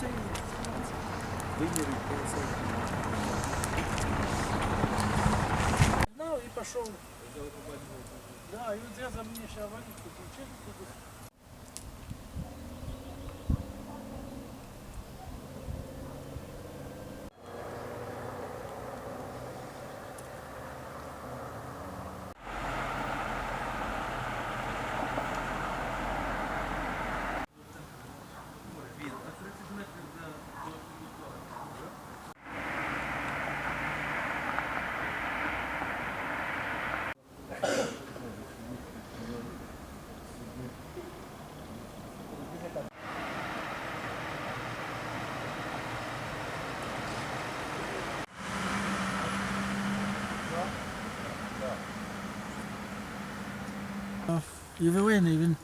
Ну и пошел. Да, и вот я за мені сейчас аварійку включив. Ювілейний він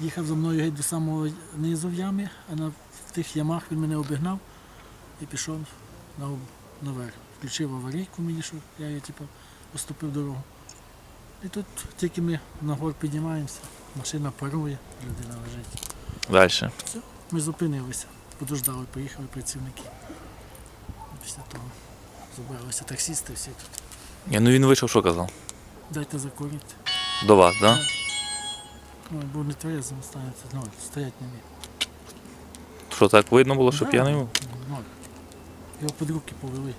їхав за мною геть до самого низу в ямі, а на в тих ямах він мене обігнав і пішов на, наверх. Включив аварійку мені, що я її типу, поступив дорогу. І тут тільки ми на гор піднімаємося, машина парує, людина лежить. Далі. Все, ми зупинилися, подождали, приїхали працівники. Після того забралися таксісти всі тут. Ні, ну він вийшов, що казав? Дайте закурити. До вас, так? Да? Ну, бо не тверезим станеться, ну, стоять не міг. Що так видно було, що Да. п'яний був? Ноль. Його під руки повели.